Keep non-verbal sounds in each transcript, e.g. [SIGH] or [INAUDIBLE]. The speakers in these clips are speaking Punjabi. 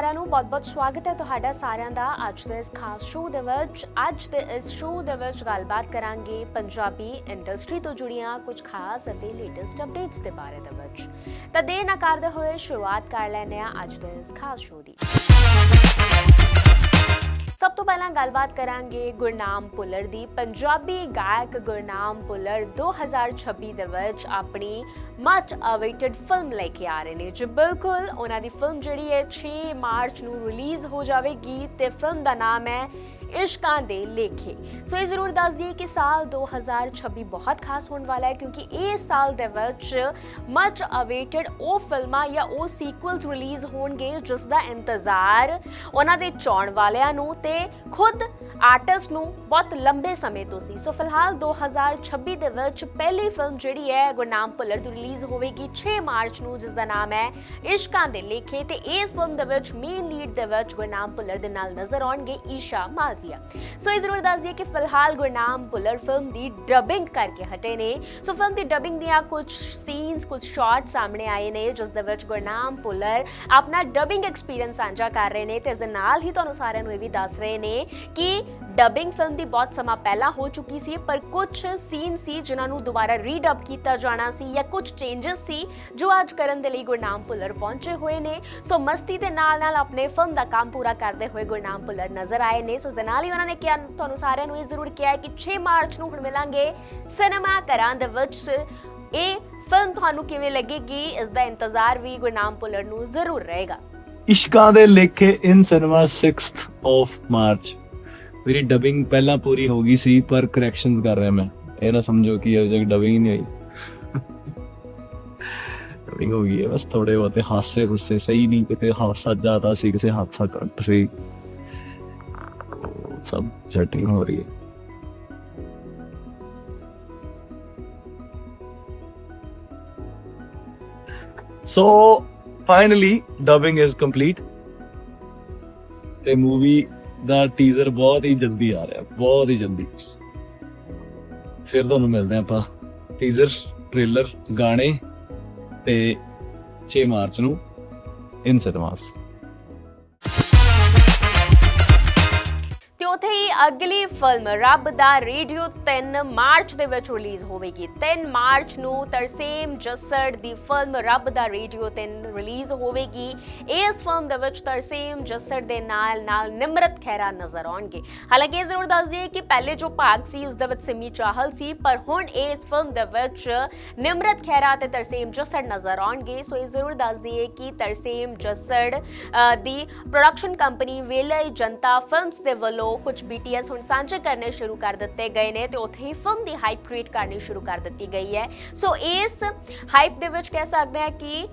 ਸਾਰਿਆਂ ਨੂੰ ਬਹੁਤ-ਬਹੁਤ ਸਵਾਗਤ ਹੈ ਤੁਹਾਡਾ ਸਾਰਿਆਂ ਦਾ ਅੱਜ ਦੇ ਇਸ ਖਾਸ ਸ਼ੋਅ ਦੇ ਵਿੱਚ। ਅੱਜ ਦੇ ਇਸ ਸ਼ੋਅ ਦੇ ਵਿੱਚ ਗੱਲਬਾਤ ਕਰਾਂਗੇ ਪੰਜਾਬੀ ਇੰਡਸਟਰੀ ਤੋਂ ਜੁੜੀਆਂ ਕੁਝ ਖਾਸ ਅਤੇ ਲੇਟੈਸਟ ਅਪਡੇਟਸ ਦੇ ਬਾਰੇ ਦੇ ਵਿੱਚ। ਤਾਂ ਦੇਰ ਨਾ ਕਰਦੇ ਹੋਏ ਸ਼ੁਰੂਆਤ ਕਰ ਲੈਂਦੇ ਹਾਂ ਅੱਜ ਦੇ ਇਸ ਖਾਸ ਸ਼ੋਅ ਦੀ। ਸਭ ਤੋਂ ਪਹਿਲਾਂ ਗੱਲਬਾਤ ਕਰਾਂਗੇ ਗੁਰਨਾਮ ਭੁੱਲਰ ਦੀ। ਪੰਜਾਬੀ ਗਾਇਕ ਗੁਰਨਾਮ ਭੁੱਲਰ 2026 ਦੇ ਵਿੱਚ ਆਪਣੀ ਮਚ ਅਵੇਟਡ ਫਿਲਮ ਲੈ ਕੇ ਆ ਰਹੇ ਨੇ। ਜੋ ਬਿਲਕੁਲ, ਉਹਨਾਂ ਦੀ ਫਿਲਮ ਜਿਹੜੀ ਹੈ 6 ਮਾਰਚ ਨੂੰ ਰਿਲੀਜ਼ ਹੋ ਜਾਵੇਗੀ ਤੇ ਫਿਲਮ ਦਾ ਨਾਮ ਹੈ ਇਸ਼ਕਾਂ ਦੇ ਲੇਖੇ। ਸੋ ਇਹ ਜ਼ਰੂਰ ਦੱਸ ਦਈਏ ਕਿ ਸਾਲ 2026 ਬਹੁਤ ਖਾਸ ਹੋਣ ਵਾਲਾ ਹੈ ਕਿਉਂਕਿ ਇਸ ਸਾਲ ਦੇ ਵਿੱਚ ਮਚ ਅਵੇਟਡ ਉਹ ਫਿਲਮਾਂ ਜਾਂ ਉਹ ਸੀਕੁਅਲਸ ਰਿਲੀਜ਼ ਹੋਣਗੇ ਜਿਸ ਦਾ ਇੰਤਜ਼ਾਰ ਉਹਨਾਂ ਦੇ ਚਾਹਣ ਵਾਲਿਆਂ ਨੂੰ ਤੇ ਖੁਦ ਆਰਟਿਸਟ ਨੂੰ ਬਹੁਤ ਲੰਬੇ ਸਮੇਂ ਤੋਂ ਸੀ। ਸੋ ਫਿਲਹਾਲ 2026 ਦੇ ਵਿੱਚ ਪਹਿਲੀ ਫਿਲਮ ਜਿਹੜੀ ਹੈ, ਗੁਰਨਾਮ ਭੁੱਲਰ ਦੀ ਰਿਲੀਜ਼ ਹੋਵੇਗੀ 6 ਮਾਰਚ ਨੂੰ ਜਿਸ ਦਾ ਨਾਮ ਹੈ ਇਸ਼ਕਾਂ ਦੇ ਲੇਖੇ ਤੇ ਇਸ ਫਿਲਮ ਦੇ ਵਿੱਚ ਮੇਨ ਲੀਡ ਦੇ ਵਿੱਚ ਗੁਰਨਾਮ ਭੁੱਲਰ ਦੇ ਨਾਲ ਨਜ਼ਰ ਆਉਣਗੇ ਈਸ਼ਾ ਮਾਲਵੀਆ ਸੋ ਇਹ ਜ਼ਰੂਰ ਦੱਸ ਦਈਏ ਕਿ ਫਿਲਹਾਲ ਗੁਰਨਾਮ ਭੁੱਲਰ ਫਿਲਮ ਦੀ ਡਬਿੰਗ ਕਰਕੇ ਹਟੇ ਨੇ। ਸੋ ਫਿਲਮ ਦੀ ਡਬਿੰਗ ਦੀਆਂ ਕੁਝ ਸੀਨਸ ਕੁਝ ਸ਼ਾਟ ਸਾਹਮਣੇ ਆਏ ਨੇ, ਜਿਸ ਦੇ ਵਿੱਚ ਗੁਰਨਾਮ ਭੁੱਲਰ ਆਪਣਾ ਡਬਿੰਗ ਐਕਸਪੀਰੀਅੰਸ ਸਾਂਝਾ ਕਰ ਰਹੇ ਨੇ ਤੇ ਇਸ ਦੇ ਨਾਲ ਹੀ ਤੁਹਾਨੂੰ ਸਾਰਿਆਂ ਨੂੰ ਇਹ ਵੀ ਦੱਸ ਰਹੇ ਨੇ ਕਿ ਡਬਿੰਗ ਫਿਲਮ ਦੀ ਬਹੁਤ ਸਮਾਂ ਪਹਿਲਾਂ ਹੋ ਚੁੱਕੀ ਸੀ, ਪਰ ਕੁਝ ਸੀਨ ਸੀ ਜਿਨ੍ਹਾਂ ਨੂੰ ਦੁਬਾਰਾ ਰੀਡਬ ਕੀਤਾ ਜਾਣਾ ਸੀ ਜਾਂ ਕੁਝ ਚੇਂਜਸ ਸੀ ਜੋ ਅੱਜ ਕਰਨ ਦੇ ਲਈ ਗੁਰਨਾਮ ਭੁੱਲਰ ਪਹੁੰਚੇ ਹੋਏ ਨੇ। ਸੋ ਮਸਤੀ ਦੇ ਨਾਲ ਨਾਲ ਆਪਣੇ ਫਿਲਮ ਦਾ ਕੰਮ ਪੂਰਾ ਕਰਦੇ ਹੋਏ ਗੁਰਨਾਮ ਭੁੱਲਰ ਨਜ਼ਰ ਆਏ ਨੇ। ਸੋ ਉਸ ਦੇ ਨਾਲ ਹੀ ਉਹਨਾਂ ਨੇ ਕਿਹਾ, ਤੁਹਾਨੂੰ ਸਾਰਿਆਂ ਨੂੰ ਇਹ ਜ਼ਰੂਰ ਕਿਹਾ ਹੈ ਕਿ 6 ਮਾਰਚ ਨੂੰ ਹੁਣ ਮਿਲਾਂਗੇ ਸਿਨੇਮਾ ਘਰਾਂ ਦੇ ਵਿੱਚ। ਇਹ ਫਿਲਮ ਤੁਹਾਨੂੰ ਕਿਵੇਂ ਲੱਗੇਗੀ, ਇਸ ਦਾ ਇੰਤਜ਼ਾਰ ਵੀ ਗੁਰਨਾਮ ਭੁੱਲਰ ਨੂੰ ਜ਼ਰੂਰ ਰਹੇਗਾ। Ishqan De Lekhe in cinema 6th of March ਮੇਰੀ ਡਬਿੰਗ ਪਹਿਲਾਂ ਪੂਰੀ ਹੋ ਗਈ ਸੀ, ਪਰ ਕਰੈਕਸ਼ਨ ਕਰ ਰਿਹਾ ਮੈਂ। ਇਹ ਨਾ ਸਮਝੋ ਕਿ ਅਜੇ ਤੱਕ ਡਬਿੰਗ ਨਹੀਂ ਹੋਈ। ਡਬਿੰਗ ਹੋ ਗਈ ਹੈ, ਬਸ ਥੋੜੇ ਬਹੁਤੇ ਹਾਸੇ ਹੁੱਸੇ ਸਹੀ ਨਹੀਂ, ਕਿਤੇ ਹਾਸਾ ਜ਼ਿਆਦਾ ਸੀ, ਕਿਸੇ ਹਾਦਸਾ ਘੱਟ ਸੀ। ਸਭ ਸੈਟਿੰਗ ਹੋ ਰਹੀ ਹੈ। So finally dubbing is complete ਤੇ ਮੂਵੀ ਦਾ ਟੀਜ਼ਰ ਬਹੁਤ ਹੀ ਜਲਦੀ ਆ ਰਿਹਾ, ਬਹੁਤ ਹੀ ਜਲਦੀ। ਫਿਰ ਤੁਹਾਨੂੰ ਮਿਲਦੇ ਹਾਂ ਆਪਾਂ। ਟੀਜ਼ਰ ਟ੍ਰੇਲਰ ਗਾਣੇ ਤੇ 6 ਮਾਰਚ ਨੂੰ ਇਨ ਸਿਨੇਮਾਸ ਉੱਥੇ ਹੀ ਅਗਲੀ ਫਿਲਮ ਰੱਬ ਦਾ ਰੇਡੀਓ 3 ਮਾਰਚ ਦੇ ਵਿੱਚ ਰਿਲੀਜ਼ ਹੋਵੇਗੀ। 3 ਮਾਰਚ ਨੂੰ ਤਰਸੇਮ ਜੱਸੜ ਦੀ ਫਿਲਮ ਰੱਬ ਦਾ ਰੇਡੀਓ 3 ਰਿਲੀਜ਼ ਹੋਵੇਗੀ। ਇਸ ਫਿਲਮ ਦੇ ਵਿੱਚ ਤਰਸੇਮ ਜੱਸੜ ਦੇ ਨਾਲ ਨਾਲ ਨਿਮਰਤ ਖੈਰਾ ਨਜ਼ਰ ਆਉਣਗੇ। ਹਾਲਾਂਕਿ ਇਹ ਜ਼ਰੂਰ ਦੱਸ ਦਈਏ ਕਿ ਪਹਿਲੇ ਜੋ ਭਾਗ ਸੀ, ਉਸ ਦੇ ਵਿੱਚ ਸਿਮੀ ਚਾਹਲ ਸੀ, ਪਰ ਹੁਣ ਇਸ ਫਿਲਮ ਦੇ ਵਿੱਚ ਨਿਮਰਤ ਖੈਰਾ ਤੇ ਤਰਸੇਮ ਜੱਸੜ ਨਜ਼ਰ ਆਉਣਗੇ। ਸੋ ਇਹ ਜ਼ਰੂਰ ਦੱਸ ਦਈਏ ਕਿ ਤਰਸੇਮ ਜੱਸੜ ਦੀ production company Vehli Janta films ਦੇ ਵੱਲੋਂ ਕੁਝ BTS ਹੁਣ ਸਾਂਝੇ ਕਰਨੇ ਸ਼ੁਰੂ ਕਰ ਦਿੱਤੇ ਗਏ ਨੇ ਤੇ ਉੱਥੇ ਹੀ ਫਿਲਮ ਦੀ ਹਾਈਪ ਕ੍ਰੀਏਟ ਕਰਨੀ ਸ਼ੁਰੂ ਕਰ ਦਿੱਤੀ ਗਈ ਹੈ। ਸੋ ਇਸ ਹਾਈਪ ਦੇ ਵਿੱਚ ਕਹਿ ਸਕਦੇ ਹਾਂ ਕਿ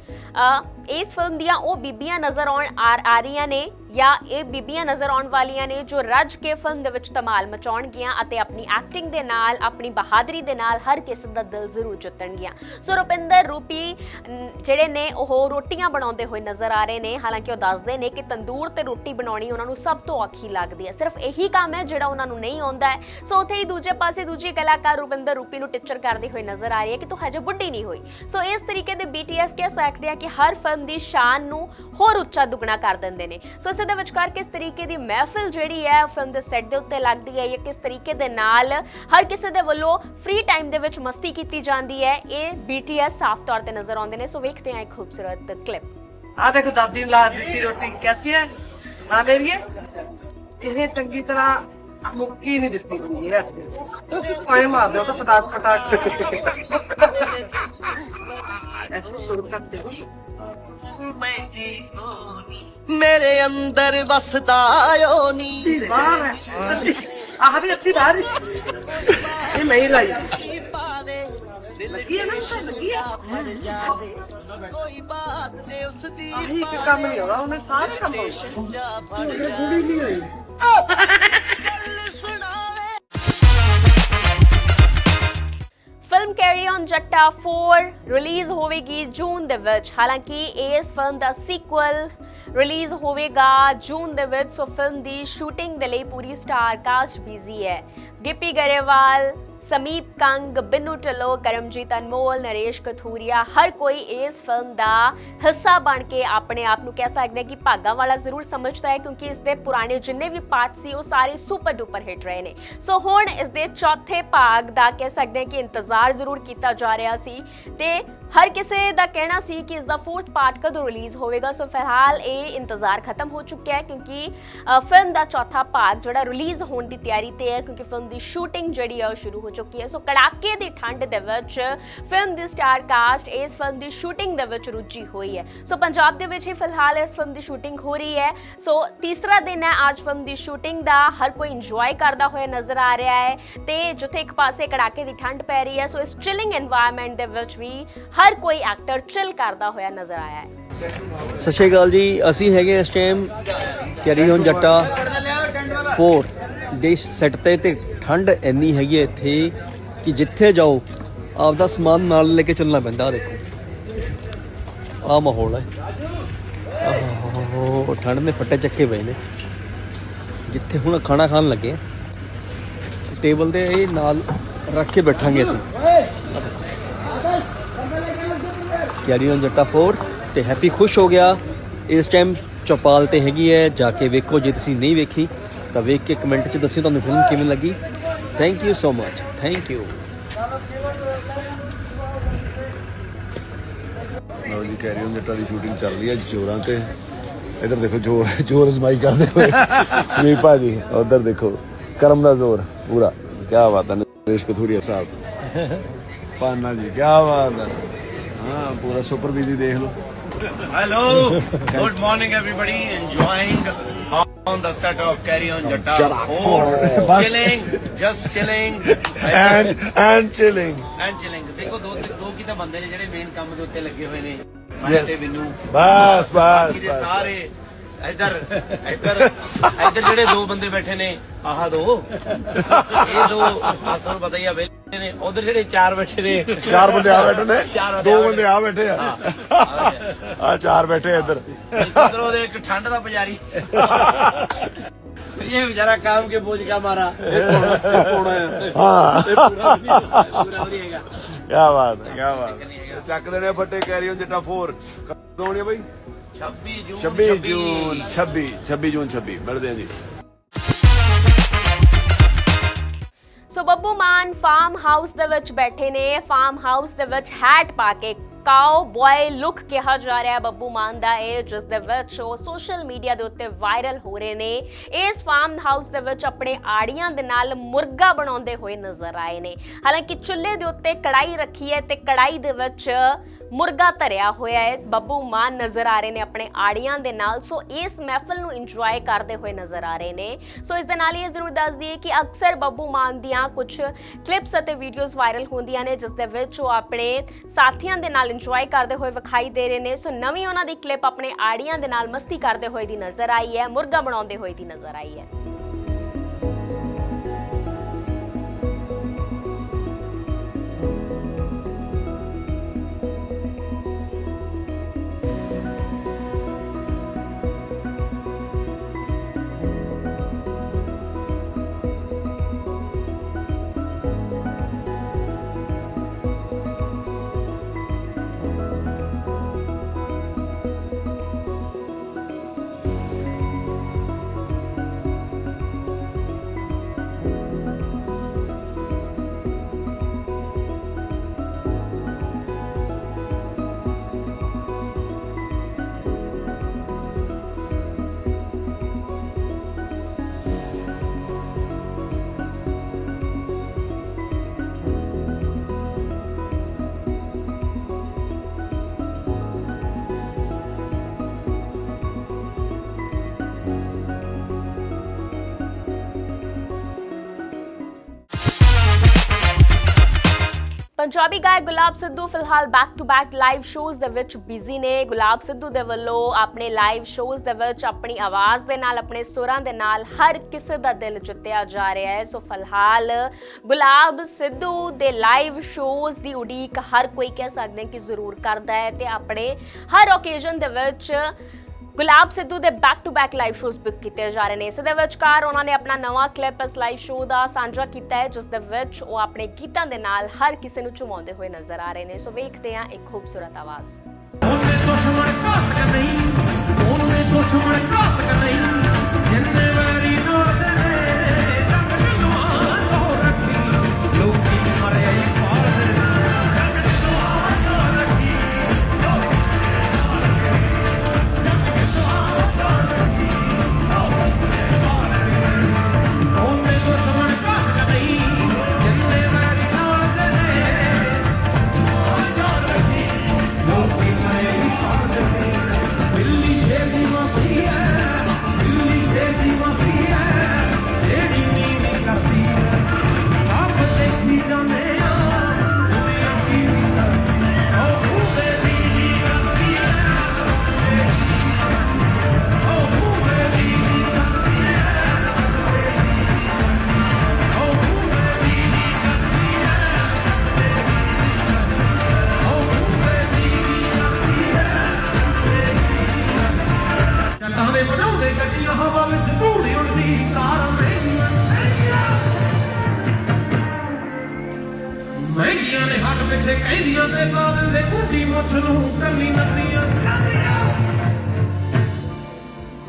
ਇਸ ਫਿਲਮ ਦੀਆਂ ਉਹ ਬੀਬੀਆਂ ਨਜ਼ਰ ਆਉਣ ਆ ਆ ਰਹੀਆਂ ਨੇ ਜਾਂ ਇਹ ਬੀਬੀਆਂ ਨਜ਼ਰ ਆਉਣ ਵਾਲੀਆਂ ਨੇ ਜੋ ਰੱਜ ਕੇ ਫਿਲਮ ਦੇ ਵਿੱਚ ਧਮਾਲ ਮਚਾਉਣਗੀਆਂ ਅਤੇ ਆਪਣੀ ਐਕਟਿੰਗ ਦੇ ਨਾਲ, ਆਪਣੀ ਬਹਾਦਰੀ ਦੇ ਨਾਲ ਹਰ ਕਿਸੇ ਦਾ ਦਿਲ ਜ਼ਰੂਰ ਜਿੱਤਣਗੀਆਂ। ਸੋ ਰੁਪਿੰਦਰ, ਰੂਪੀ ਜਿਹੜੇ ਨੇ ਉਹ ਰੋਟੀਆਂ ਬਣਾਉਂਦੇ ਹੋਏ ਨਜ਼ਰ ਆ ਰਹੇ ਨੇ। ਹਾਲਾਂਕਿ ਉਹ ਦੱਸਦੇ ਨੇ ਕਿ ਤੰਦੂਰ ਤੇ ਰੋਟੀ ਬਣਾਉਣੀ ਉਹਨਾਂ ਨੂੰ ਸਭ ਤੋਂ ਔਖੀ ਲੱਗਦੀ ਹੈ। ਸਿਰਫ ਇਹੀ ਕੰਮ ਹੈ ਜਿਹੜਾ ਉਹਨਾਂ ਨੂੰ ਨਹੀਂ ਆਉਂਦਾ ਹੈ। ਸੋ ਉੱਥੇ ਹੀ ਦੂਜੇ ਪਾਸੇ ਦੂਜੀ ਕਲਾਕਾਰ ਰੁਪਿੰਦਰ, ਰੂਪੀ ਨੂੰ ਟੀਚਰ ਕਰਦੇ ਹੋਏ ਨਜ਼ਰ ਆ ਰਹੀ ਹੈ ਕਿ ਤੂੰ ਹਜੇ ਬੁੱਢੀ ਨਹੀਂ ਹੋਈ। ਸੋ ਇਸ ਤਰੀਕੇ ਦੇ BTS ਕਹਿ ਸਕਦੇ ਆ ਕਿ ਹਰ ਫਿਲਮ ਦੀ ਸ਼ਾਨ ਨੂੰ ਹੋਰ ਉੱਚਾ ਦੁੱਗਣਾ ਕਰ ਦਿੰਦੇ ਨੇ। ਸੋ ਇਸੇ ਦੇ ਵਿਚਕਾਰ ਕਿਸ ਤਰੀਕੇ ਦੀ ਮਹਿਫਿਲ ਜਿਹੜੀ ਹੈ ਫਿਲਮ ਦੇ ਸੈੱਟ ਦੇ ਉੱਤੇ ਲੱਗਦੀ ਹੈ ਜਾਂ ਕਿਸ ਤਰੀਕੇ ਦੇ ਨਾਲ ਹਰ ਕਿਸੇ ਦੇ ਵੱਲੋਂ ਫ੍ਰੀ ਟਾਈਮ ਦੇ ਵਿੱਚ ਮਸਤੀ ਕੀਤੀ ਜਾਂਦੀ ਹੈ, ਇਹ BTS ਸਾਫ਼ ਤੌਰ ਤੇ ਨਜ਼ਰ ਆਉਂਦੇ ਨੇ। ਸੋ ਵੇਖਦੇ ਹਾਂ ਇੱਕ ਖੂਬਸੂਰਤ ਕਲਿੱਪ ਆ ਦੇਖੋ ਦਾਦੀ ਨੇ ਲਾ ਦਿੱਤੀ ਰੋਟੀ। ਕੈਸੀ ਹੈ? ਨਾ ਮੇਰੀਏ ਇਹ ਚੰਗੀ ਤਰ੍ਹਾਂ ਮੁੱਕੀ ਨਹੀਂ ਦਿੱਤੀ ਗਈ ਹੈ। ਤੁਸੀਂ ਪਾਏ ਮਾਰ ਦਿਓ ਤਾਂ ਪਤਾ ਸਕਾ ਐਸੇ ਸ਼ੁਰੂ ਕਰਤੇ ਹੋ ਮੇਰੇ ਅੰਦਰ ਵਸਦਾ ਓ ਨੀ। ਆਹ ਵੀ ਅੱਤੀ ਬਾਹਰ ਇਹ ਮੈਂ ਹੀ ਲਾਈ। ਲੱਗੀ ਹੈ ਨਾ ਲੱਗੀ ਹੈ। ਕੋਈ ਬਾਤ ਨੇ ਉਸ ਦੀ ਆਹੀ ਕੰਮ ਨਹੀਂ ਉਹਨੇ ਸਾਰੇ ਕੰਮ ਹੋ ਗਏ। ਜਾ ਫੜ ਬੁੜੀ ਨਹੀਂ ਹੋਈ। ਜੱਟਾ 4 ਰਿਲੀਜ਼ ਹੋਵੇਗੀ ਜੂਨ ਦੇ ਵਿੱਚ ਹਾਲਾਂਕਿ ਇਸ ਫਿਲਮ ਦਾ ਸੀਕੁਅਲ ਰਿਲੀਜ਼ ਹੋਵੇਗਾ ਜੂਨ ਦੇ ਵਿੱਚ ਸੋ ਫਿਲਮ ਦੀ ਸ਼ੂਟਿੰਗ ਦੇ ਲਈ ਪੂਰੀ ਸਟਾਰ ਕਾਸਟ ਬਿਜ਼ੀ ਹੈ ਗਿੱਪੀ ਗਰੇਵਾਲ ਸਮੀਪ ਕੰਗ ਬਿੰਨੂ ਢਿੱਲੋਂ ਕਰਮਜੀਤ ਅਨਮੋਲ ਨਰੇਸ਼ ਕਥੂਰੀਆ ਹਰ ਕੋਈ ਇਸ ਫਿਲਮ ਦਾ ਹਿੱਸਾ ਬਣ ਕੇ ਆਪਣੇ ਆਪ ਨੂੰ ਕਹਿ ਸਕਦੇ ਹਾਂ ਕਿ ਭਾਗਾਂ ਵਾਲਾ ਜ਼ਰੂਰ ਸਮਝਦਾ ਹੈ ਕਿਉਂਕਿ ਇਸ ਦੇ ਪੁਰਾਣੇ ਜਿੰਨੇ ਵੀ ਪਾਰਟ ਸੀ ਉਹ ਸਾਰੇ ਸੁਪਰ ਡੂਪਰ ਹਿੱਟ ਰਹੇ ਨੇ। ਸੋ ਹੁਣ ਇਸ ਦੇ ਚੌਥੇ ਭਾਗ ਦਾ ਕਹਿ ਸਕਦੇ ਹਾਂ ਕਿ ਇੰਤਜ਼ਾਰ ਜ਼ਰੂਰ ਕੀਤਾ ਜਾ ਰਿਹਾ ਸੀ ਤੇ ਹਰ ਕਿਸੇ ਦਾ ਕਹਿਣਾ ਸੀ ਕਿ ਇਸ ਦਾ ਫੋਰਥ ਪਾਰਟ ਕਦੋਂ ਰਿਲੀਜ਼ ਹੋਵੇਗਾ। ਸੋ ਫਿਲਹਾਲ ਇਹ ਇੰਤਜ਼ਾਰ ਖਤਮ ਹੋ ਚੁੱਕਿਆ ਹੈ ਕਿਉਂਕਿ ਫਿਲਮ ਦਾ ਚੌਥਾ ਭਾਗ ਜਿਹੜਾ ਰਿਲੀਜ਼ ਹੋਣ ਦੀ ਤਿਆਰੀ ਤੇ ਹੈ ਕਿਉਂਕਿ ਫਿਲਮ ਦੀ ਸ਼ੂਟਿੰਗ ਜਿਹੜੀ ਹੈ ਉਹ ਸ਼ੁਰੂ ਹੋ ਚੁੱਕੀ ਹੈ। ਸੋ ਕੜਾਕੇ ਦੀ ਠੰਡ ਦੇ ਵਿੱਚ ਫਿਲਮ ਦੀ ਸਟਾਰ ਕਾਸਟ ਇਸ ਫਿਲਮ ਦੀ ਸ਼ੂਟਿੰਗ ਦੇ ਵਿੱਚ ਰੁੱਝੀ ਹੋਈ ਹੈ। ਸੋ ਪੰਜਾਬ ਦੇ ਵਿੱਚ ਹੀ ਫਿਲਹਾਲ ਇਸ ਫਿਲਮ ਦੀ ਸ਼ੂਟਿੰਗ ਹੋ ਰਹੀ ਹੈ। ਸੋ ਤੀਸਰਾ ਦਿਨ ਹੈ, ਅੱਜ ਫਿਲਮ ਦੀ ਸ਼ੂਟਿੰਗ ਦਾ ਹਰ ਕੋਈ ਇੰਜੋਏ ਕਰਦਾ ਹੋਇਆ ਨਜ਼ਰ ਆ ਰਿਹਾ ਹੈ ਤੇ ਜਿੱਥੇ ਇੱਕ ਪਾਸੇ ਕੜਾਕੇ ਦੀ ਠੰਡ ਪੈ ਰਹੀ ਹੈ, ਸੋ ਇਸ ਚਿਲਿੰਗ এনवायरमेंट ਦੇ ਵਿੱਚ ਵੀ ਹਰ ਕੋਈ ਐਕਟਰ ਚਿਲ ਕਰਦਾ ਹੋਇਆ ਨਜ਼ਰ ਆਇਆ ਹੈ। ਸਤਿ ਸ਼੍ਰੀ ਅਕਾਲ ਜੀ, ਅਸੀਂ ਹੈਗੇ ਇਸ ਟਾਈਮ ਕੈਰੀ ਹੁਣ ਜੱਟਾ 4 ਦੇ ਸੈੱਟ ਤੇ ਤੇ ਠੰਡ ਇੰਨੀ ਹੈਗੀ ਹੈ ਇੱਥੇ ਕਿ ਜਿੱਥੇ ਜਾਓ, ਆਪਦਾ ਸਮਾਨ ਨਾਲ ਲੈ ਕੇ ਚੱਲਣਾ ਪੈਂਦਾ, ਆਹ ਦੇਖੋ। ਆਹ ਮਾਹੌਲ ਹੈ। ਆਹੋ, ਠੰਡ ਨੇ ਫੱਟੇ ਚੱਕੇ ਪਏ ਨੇ। ਜਿੱਥੇ ਹੁਣ ਖਾਣਾ ਖਾਣ ਲੱਗੇ ਟੇਬਲ ਦੇ ਇਹ ਨਾਲ ਰੱਖ ਕੇ ਬੈਠਾਂਗੇ ਅਸੀਂ। ਕੈਰੀ ਔਨ ਜੱਟਾ 4 ਤੇ ਹੈਪੀ ਖੁਸ਼ ਹੋ ਗਿਆ। ਇਸ ਟਾਈਮ ਚੌਪਾਲ ਤੇ ਹੈਗੀ ਹੈ ਜਾ ਕੇ ਵੇਖੋ ਜੇ ਤੁਸੀਂ ਨਹੀਂ ਵੇਖੀ ਤਾਂ ਵੇਖ ਕੇ ਕਮੈਂਟ 'ਚ ਦੱਸਿਓ ਤੁਹਾਨੂੰ ਫਿਲਮ ਕਿਵੇਂ ਲੱਗੀ। Thank you so much thank you ਲਓ ਜੀ ਕੈਰੀ ਔਨ ਜੱਟਾ ਦੀ ਸ਼ੂਟਿੰਗ ਚੱਲ ਰਹੀ ਹੈ ਜੋਰਾਂ ਤੇ। ਇਧਰ ਦੇਖੋ ਜੋਰ ਜੋਰ ਅਜ਼ਮਾਈ ਕਰਦੇ ਹੋਏ। ਸਮੀਪ ਭਾਜੀ ਉਧਰ ਦੇਖੋ ਕਰਮ ਦਾ ਜ਼ੋਰ ਪੂਰਾ। ਕੀ ਬਾਤ ਹੈ ਨਰੇਸ਼ ਕਥੂਰੀਆ ਸਾਹਿਬ। [LAUGHS] ਪਾਨਾ ਜੀ ਕੀ ਬਾਤ ਹੈ। ਹਾਂ ਪੂਰਾ ਸੁਪਰ ਬਿਜ਼ੀ ਦੇਖ ਲਓ Hello, good morning everybody. Enjoying on the set of Carry On Jatta. Jatta Four. four. Chilling, just chilling. And and chilling and chilling. ਦੇਖੋ ਦੋ ਦੋ ਕੀ ਤਾਂ ਬੰਦੇ ਨੇ ਜਿਹੜੇ ਮੇਨ ਕੰਮ ਦੇ ਉੱਤੇ ਲੱਗੇ ਹੋਏ ਨੇ ਮੈਂ ਤੇ ਬਿੰਨੂ ਬਸ ਬਸ ਬਾਕੀ ਦੇ ਬਸ ਸਾਰੇ ਇਧਰ ਇਧਰ ਇੱਧਰ ਜਿਹੜੇ ਦੋ ਬੰਦੇ ਬੈਠੇ ਨੇ ਆਹ ਦੋ। ਇਹ ਦੋ ਅਸਲ ਪਤਾ ਹੀ ਆ ਬੈਠੇ ਨੇ। ਉਧਰ ਜਿਹੜੇ ਚਾਰ ਬੈਠੇ ਨੇ। ਚਾਰ ਬੰਦੇ ਆ ਬੈਠੇ ਨੇ। ਦੋ ਬੰਦੇ ਆ ਬੈਠੇ ਆ। ਆ ਚਾਰ ਬੈਠੇ ਆ ਇੱਧਰ। ਉਹਦੇ ਇੱਕ ਠੰਡ ਦਾ ਪੁਜਾਰੀ। ਇਹ ਵਿਚਾਰਾ ਕਾਮ ਕੇ ਬੋਝ ਕਾ ਮਾਰਾ। ਪੋਣਾ ਹਾਂ। ਇਹ ਪੂਰਾ ਨਹੀਂ ਹੈਗਾ। ਕੀ ਬਾਤ ਹੈ ਕੀ ਬਾਤ ਚੱਕ ਦੇਣੇ ਫੱਟੇ ਕੈਰੀਓ ਜੱਟਾ 4 ਕਦੋਂ ਨੇ ਬਾਈ। 26 ਜੂਨ 26 ਜੂਨ 26 26 ਜੂਨ 26 ਮਿਲਦੇ ਆ ਜੀ। So Babbu Maan farm house ਦੇ ਵਿੱਚ ਬੈਠੇ ਨੇ। ਫਾਰਮ ਹਾਊਸ ਦੇ ਵਿੱਚ ਹੈਟ ਪਾ ਕੇ ਕਾਓ ਬॉय ਲੁੱਕ ਕਿਹਾ ਜਾ ਰਿਹਾ ਹੈ ਬੱਬੂ ਮਾਨ ਦਾ। ਇਹ ਜਿਸ ਦੇ ਵਿੱਚ ਉਹ ਸੋਸ਼ਲ ਮੀਡੀਆ ਦੇ ਉੱਤੇ ਵਾਇਰਲ ਹੋ ਰਹੇ ਨੇ। ਇਸ ਫਾਰਮ ਹਾਊਸ ਦੇ ਵਿੱਚ ਆਪਣੇ ਆੜੀਆਂ ਦੇ ਨਾਲ ਮੁਰਗਾ ਬਣਾਉਂਦੇ ਹੋਏ ਨਜ਼ਰ ਆਏ ਨੇ। ਹਾਲਾਂਕਿ ਚੁੱਲ੍ਹੇ ਦੇ ਉੱਤੇ ਕੜਾਈ ਰੱਖੀ ਹੈ ਤੇ ਕੜਾਈ ਦੇ ਵਿੱਚ ਮੁਰਗਾ ਧਰਿਆ ਹੋਇਆ ਹੈ। ਬੱਬੂ ਮਾਨ ਨਜ਼ਰ ਆ ਰਹੇ ਨੇ ਆਪਣੇ ਆੜੀਆਂ ਦੇ ਨਾਲ। ਸੋ ਇਸ ਮਹਿਫਲ ਨੂੰ ਇੰਜੋਏ ਕਰਦੇ ਹੋਏ ਨਜ਼ਰ ਆ ਰਹੇ ਨੇ। ਸੋ ਇਸ ਦੇ ਨਾਲ ਹੀ ਇਹ ਜ਼ਰੂਰ ਦੱਸ ਦਈਏ ਕਿ ਅਕਸਰ ਬੱਬੂ ਮਾਨ ਦੀਆਂ ਕੁਝ ਕਲਿੱਪਸ ਅਤੇ ਵੀਡੀਓਜ਼ ਵਾਇਰਲ ਹੁੰਦੀਆਂ ਨੇ, ਜਿਸ ਦੇ ਵਿੱਚ ਉਹ ਆਪਣੇ ਸਾਥੀਆਂ ਦੇ ਨਾਲ ਇੰਜੋਏ ਕਰਦੇ ਹੋਏ ਵਿਖਾਈ ਦੇ ਰਹੇ ਨੇ। ਸੋ ਨਵੀਂ ਉਹਨਾਂ ਦੀ ਕਲਿੱਪ ਆਪਣੇ ਆੜੀਆਂ ਦੇ ਨਾਲ ਮਸਤੀ ਕਰਦੇ ਹੋਏ ਦੀ ਨਜ਼ਰ ਆਈ ਹੈ, ਮੁਰਗਾ ਬਣਾਉਂਦੇ ਹੋਏ ਦੀ ਨਜ਼ਰ ਆਈ ਹੈ। ਪੰਜਾਬੀ ਗਾਇਕ ਗੁਲਾਬ ਸਿੱਧੂ ਫਿਲਹਾਲ back to back live shows ਦੇ ਵਿੱਚ ਬਿਜ਼ੀ ਨੇ ਗੁਲਾਬ ਸਿੱਧੂ ਦੇ ਵੱਲੋਂ ਆਪਣੇ ਲਾਈਵ ਸ਼ੋਜ਼ ਦੇ ਵਿੱਚ ਆਪਣੀ ਆਵਾਜ਼ ਦੇ ਨਾਲ ਆਪਣੇ ਸੁਰਾਂ ਦੇ ਨਾਲ ਹਰ ਕਿਸੇ ਦਾ ਦਿਲ ਜਿੱਤਿਆ ਜਾ ਰਿਹਾ ਹੈ ਸੋ ਫਿਲਹਾਲ ਗੁਲਾਬ ਸਿੱਧੂ ਦੇ ਲਾਈਵ ਸ਼ੋਜ਼ ਦੀ ਉਡੀਕ ਹਰ ਕੋਈ ਕਹਿ ਸਕਦੇ ਕਿ ਜ਼ਰੂਰ ਕਰਦਾ ਹੈ ਤੇ ਆਪਣੇ ਹਰ ਓਕੇਜ਼ਨ ਦੇ ਵਿੱਚ ਗੁਲਾਬ ਸਿੱਧੂ ਦੇ back to back live shows book ਕੀਤੇ ਜਾ ਰਹੇ ਨੇ। ਇਸ ਦੇ ਵਿਚਕਾਰ ਉਹਨਾਂ ਨੇ ਆਪਣਾ ਨਵਾਂ ਕਲਿੱਪ ਇਸ ਲਾਈਵ ਸ਼ੋਅ ਦਾ ਸਾਂਝਾ ਕੀਤਾ ਹੈ, ਜਿਸ ਦੇ ਵਿੱਚ ਉਹ ਆਪਣੇ ਗੀਤਾਂ ਦੇ ਨਾਲ ਹਰ ਕਿਸੇ ਨੂੰ ਝੁਮਾਉਂਦੇ ਹੋਏ ਨਜ਼ਰ ਆ ਰਹੇ ਨੇ। ਸੋ ਵੇਖਦੇ ਹਾਂ ਇੱਕ ਖੂਬਸੂਰਤ ਆਵਾਜ਼। ਉਹਨੇ ਦੁਸ਼ਮਣ ਘਾਤਕ ਨਹੀਂ, ਉਹਨੇ ਦੁਸ਼ਮਣ ਘਾਤਕ ਨਹੀਂ।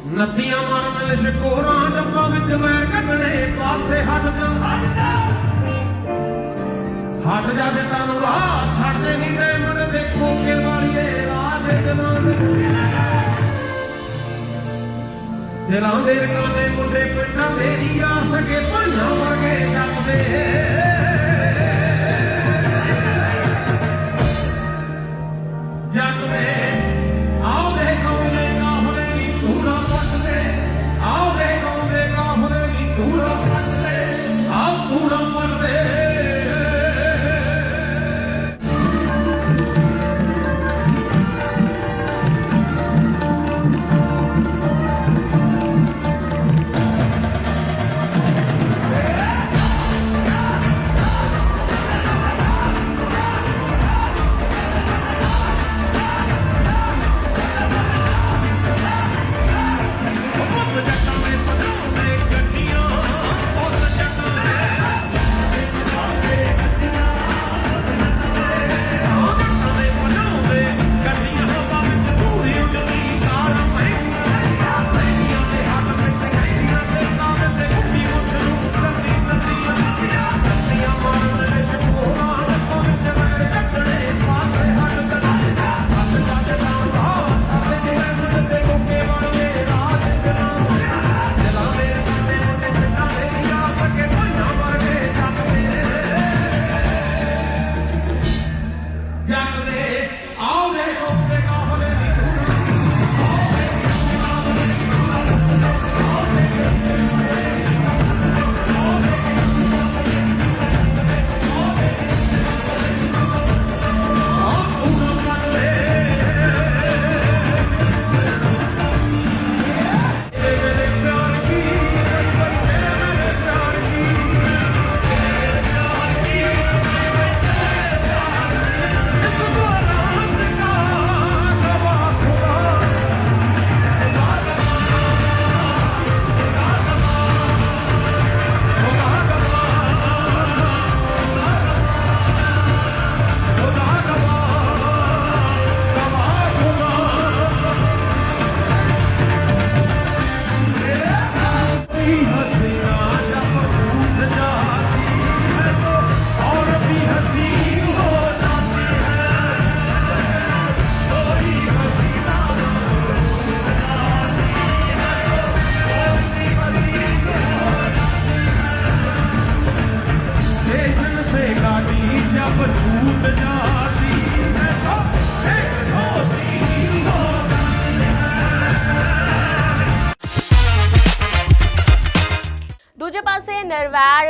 ਨੱਦੀਆਂ ਮਾਰਨ ਲਿਸ਼ਕੋਰਾਂ ਡੱਬਾਂ ਵਿੱਚ ਮੈਂ ਕੱਢਣੇ ਪਾਸੇ ਹੱਟ ਜਾ। ਹਟ ਜਾ ਜੱਟਾਂ ਨੂੰ ਰਾਹ ਛੱਡਦੇ ਨਹੀਂ ਡੈਮਨ ਦੇਖੋ ਕਿ ਵਾਲੀਏ ਰਾਹ ਦੇ ਦਿਨਾਂ ਦਿਲਾਂ ਦੇ ਰਕਾਨੇ ਮੁੰਡੇ ਪਿੰਡਾਂ ਦੇ ਨਹੀਂ ਆ ਸਕੇ ਭਾਈਆਂ ਵਰਗੇ ਜੱਟਦੇ ਜੱਟਦੇ volver.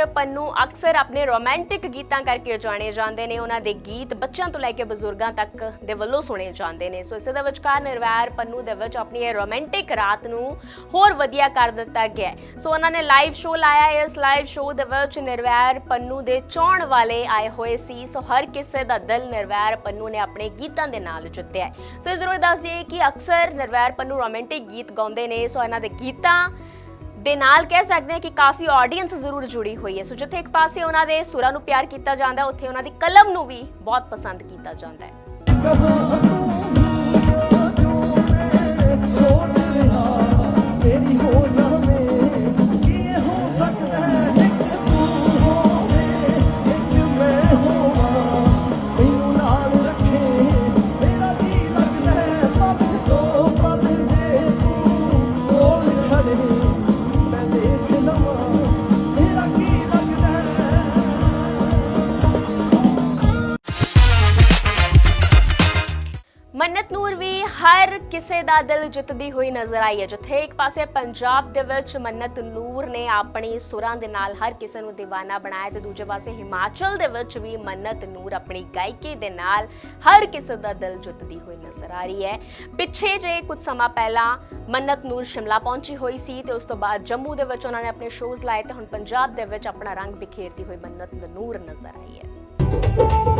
ਦੂਜੇ ਪਾਸੇ ਅਕਸਰ ਆਪਣੇ ਰੋਮਾਂਟਿਕ ਗੀਤਾਂ ਕਰਕੇ ਜਾਣੇ ਜਾਂਦੇ ਨੇ, ਉਹਨਾਂ ਦੇ ਗੀਤ ਬੱਚਿਆਂ ਤੋਂ ਲੈ ਕੇ ਬਜ਼ੁਰਗਾਂ ਤੱਕ ਦੇ ਵੱਲੋਂ ਸੁਣੇ ਜਾਂਦੇ ਨੇ। ਸੋ ਇਸੇ ਦੇ ਵਿਚਕਾਰ ਨਿਰਵੈਰ ਪੰਨੂ ਦੇ ਵਿੱਚ ਆਪਣੀ ਇਹ ਰੋਮਾਂਟਿਕ ਰਾਤ ਨੂੰ ਹੋਰ ਵਧੀਆ ਕਰ ਦਿੱਤਾ ਗਿਆ ਸੋ ਉਹਨਾਂ ਨੇ ਲਾਈਵ ਸ਼ੋਅ ਲਾਇਆ, ਇਸ ਲਾਈਵ ਸ਼ੋਅ ਦੇ ਵਿੱਚ ਨਿਰਵੈਰ ਪੰਨੂ ਦੇ ਚਾਹਣ ਵਾਲੇ ਆਏ ਹੋਏ ਸੀ। ਸੋ ਹਰ ਕਿਸੇ ਦਾ ਦਿਲ ਨਿਰਵੈਰ ਪੰਨੂ ਨੇ ਆਪਣੇ ਗੀਤਾਂ ਦੇ ਨਾਲ ਜਿੱਤਿਆ ਸੋ ਇਹ ਜ਼ਰੂਰ ਦੱਸ ਦਈਏ ਕਿ ਅਕਸਰ ਨਿਰਵੈਰ ਪੰਨੂ ਰੋਮਾਂਟਿਕ ਗੀਤ ਗਾਉਂਦੇ ਨੇ। ਸੋ ਇਹਨਾਂ ਦੇ ਗੀਤਾਂ ਦੇ ਨਾਲ ਕਹਿ ਸਕਦੇ ਹਾਂ ਕਿ ਕਾਫੀ ਆਡੀਅנס ਜ਼ਰੂਰ ਜੁੜੀ ਹੋਈ ਹੈ। ਸੋ ਜਿੱਥੇ ਇੱਕ ਪਾਸੇ ਉਹਨਾਂ ਦੇ ਸੁਰਾਂ ਨੂੰ ਪਿਆਰ ਕੀਤਾ ਜਾਂਦਾ, ਉੱਥੇ ਉਹਨਾਂ ਦੀ ਕਲਮ ਨੂੰ ਵੀ ਬਹੁਤ ਪਸੰਦ ਕੀਤਾ ਜਾਂਦਾ ਹੈ। ਤੇਰੀ ਹੋ ਜਾਵੇ ਕਿਸੇ ਦਾ ਦਿਲ ਜਿੱਤਦੀ ਹੋਈ ਨਜ਼ਰ ਆਈ ਹੈ। ਜਿੱਥੇ ਇੱਕ ਪਾਸੇ ਪੰਜਾਬ ਦੇ ਵਿੱਚ ਮੰਨਤ ਨੂਰ ਨੇ ਆਪਣੀ ਸੁਰਾਂ ਦੇ ਨਾਲ ਹਰ ਕਿਸੇ ਨੂੰ دیਵਾਨਾ ਬਣਾਇਆ ਤੇ ਦੂਜੇ ਪਾਸੇ ਹਿਮਾਚਲ ਦੇ ਵਿੱਚ ਵੀ ਮੰਨਤ ਨੂਰ ਆਪਣੀ ਗਾਇਕੀ ਦੇ ਨਾਲ ਹਰ ਕਿਸੇ ਦਾ ਦਿਲ ਜਿੱਤਦੀ ਹੋਈ ਨਜ਼ਰ ਆ ਰਹੀ ਹੈ। ਪਿੱਛੇ ਜੇ ਕੁਝ ਸਮਾਂ ਪਹਿਲਾਂ ਮੰਨਤ ਨੂਰ ਸ਼ਿਮਲਾ ਪਹੁੰਚੀ ਹੋਈ ਸੀ ਤੇ ਉਸ ਤੋਂ ਬਾਅਦ ਜੰਮੂ ਦੇ ਵਿੱਚ ਉਹਨਾਂ ਨੇ ਆਪਣੇ ਸ਼ੋਜ਼ ਲਾਏ ਤੇ ਹੁਣ ਪੰਜਾਬ ਦੇ ਵਿੱਚ ਆਪਣਾ ਰੰਗ ਬਿਖੇਰਦੀ ਹੋਈ ਮੰਨਤ ਨੂਰ ਨਜ਼ਰ ਆਈ ਹੈ।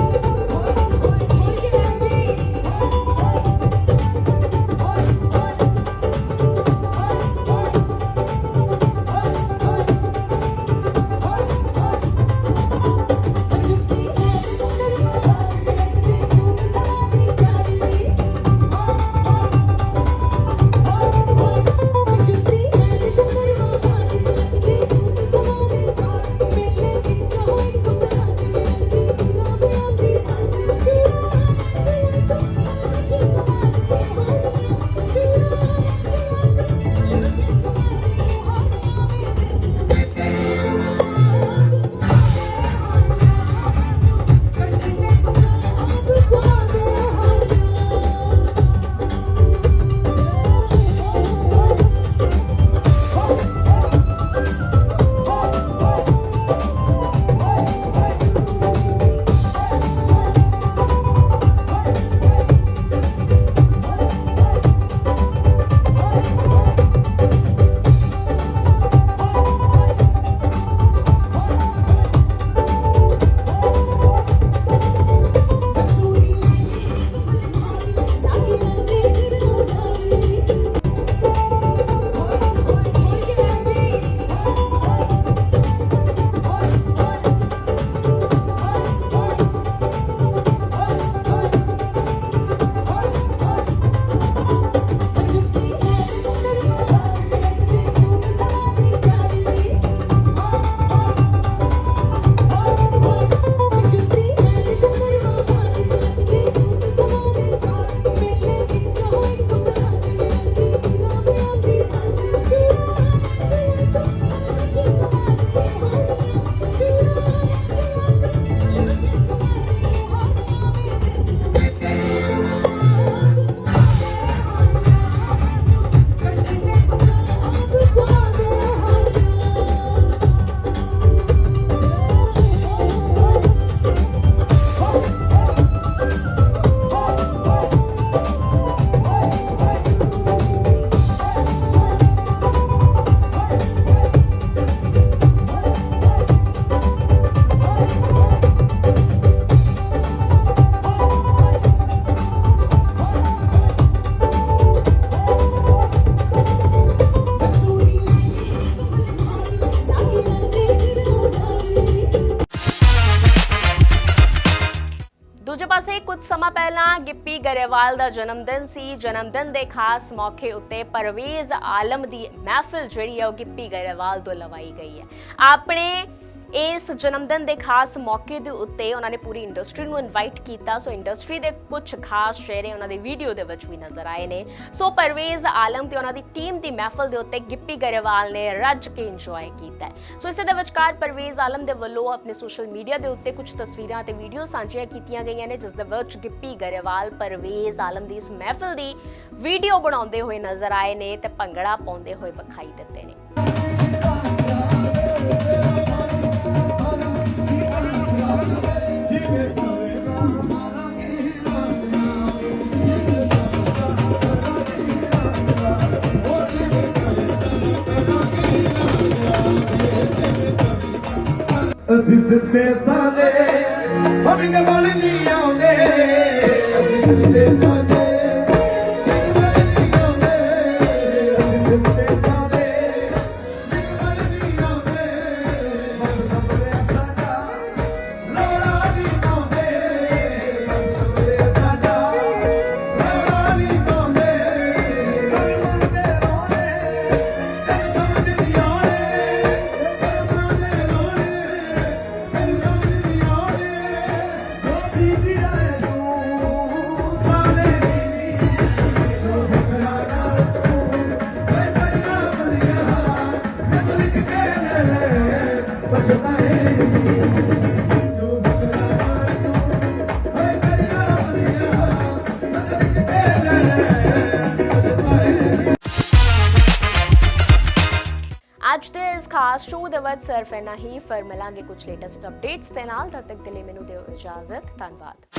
ਦੂਜੇ ਪਾਸੇ ਕੁਝ ਸਮਾਂ ਪਹਿਲਾਂ ਗਿੱਪੀ ਗਰੇਵਾਲ ਦਾ ਜਨਮ ਦਿਨ ਸੀ। ਜਨਮ ਦਿਨ ਦੇ ਖਾਸ ਮੌਕੇ ਉੱਤੇ ਪਰਵੇਜ਼ ਆਲਮ ਦੀ ਮਹਿਫਿਲ ਜਿਹੜੀ ਹੈ ਉਹ ਗਿੱਪੀ ਗਰੇਵਾਲ ਤੋਂ ਲਵਾਈ ਗਈ ਹੈ। ਆਪਣੇ ਇਸ ਜਨਮਦਿਨ ਦੇ ਖਾਸ ਮੌਕੇ ਦੇ ਉੱਤੇ ਉਹਨਾਂ ਨੇ ਪੂਰੀ ਇੰਡਸਟਰੀ ਨੂੰ ਇਨਵਾਈਟ ਕੀਤਾ। ਸੋ ਇੰਡਸਟਰੀ ਦੇ ਕੁਝ ਖਾਸ ਚਿਹਰੇ ਉਹਨਾਂ ਦੇ ਵੀਡੀਓ ਦੇ ਵਿੱਚ ਵੀ ਨਜ਼ਰ ਆਏ ਨੇ। ਸੋ ਪਰਵੇਜ਼ ਆਲਮ ਤੇ ਉਹਨਾਂ ਦੀ ਟੀਮ ਦੀ ਮਹਿਫਲ ਦੇ ਉੱਤੇ ਗਿੱਪੀ ਗਰੇਵਾਲ ਨੇ ਰੱਜ ਕੇ ਇੰਜੋਏ ਕੀਤਾ ਸੋ ਇਸੇ ਦੇ ਵਿਚਕਾਰ ਪਰਵੇਜ਼ ਆਲਮ ਦੇ ਵੱਲੋਂ ਆਪਣੇ ਸੋਸ਼ਲ ਮੀਡੀਆ ਦੇ ਉੱਤੇ ਕੁਝ ਤਸਵੀਰਾਂ ਤੇ ਵੀਡੀਓ ਸਾਂਝੀਆਂ ਕੀਤੀਆਂ ਗਈਆਂ ਨੇ, ਜਿਸ ਦੇ ਵਿੱਚ ਗਿੱਪੀ ਗਰੇਵਾਲ ਪਰਵੇਜ਼ ਆਲਮ ਦੀ ਇਸ ਮਹਿਫਲ ਦੀ ਵੀਡੀਓ ਬਣਾਉਂਦੇ ਹੋਏ ਨਜ਼ਰ ਆਏ ਨੇ ਤੇ ਭੰਗੜਾ ਪਾਉਂਦੇ ਹੋਏ ਵਿਖਾਈ ਦਿੱਤੇ ਨੇ। ਅਸੀਂ ਖਾਸ ਸ਼ੋਅ ਸਿਰਫ ਇੰਨਾ ਹੀ। ਫਿਰ ਮਿਲਾਂਗੇ ਕੁਝ ਲੇਟੈਸਟ ਅਪਡੇਟਸ ਦੇ ਨਾਲ। ਤਦ ਤੱਕ ਦੇ ਲਈ ਮੈਨੂੰ ਦਿਓ ਇਜਾਜ਼ਤ। ਧੰਨਵਾਦ।